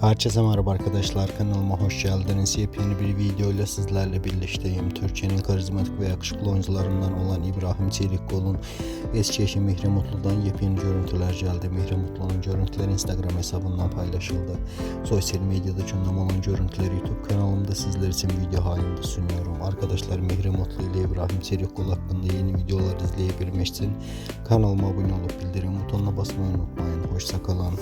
Herkese merhaba arkadaşlar kanalıma hoş geldiniz. Yepyeni bir video ile sizlerle birlikteyim. Türkiye'nin karizmatik ve yakışıklı oyuncularından olan İbrahim Çelikkol'un eski eşi Mihri Mutlu'dan yepyeni görüntüler geldi. Mihri Mutlu'nun görüntüleri Instagram hesabından paylaşıldı. Sosyal medyada gündem olan görüntüleri YouTube kanalımda sizler için video halinde sunuyorum. Arkadaşlar Mihri Mutlu ile İbrahim Çelikkol hakkında yeni videolar izleyebilmek için kanalıma abone olup bildirim butonuna basmayı unutmayın. Hoşçakalın.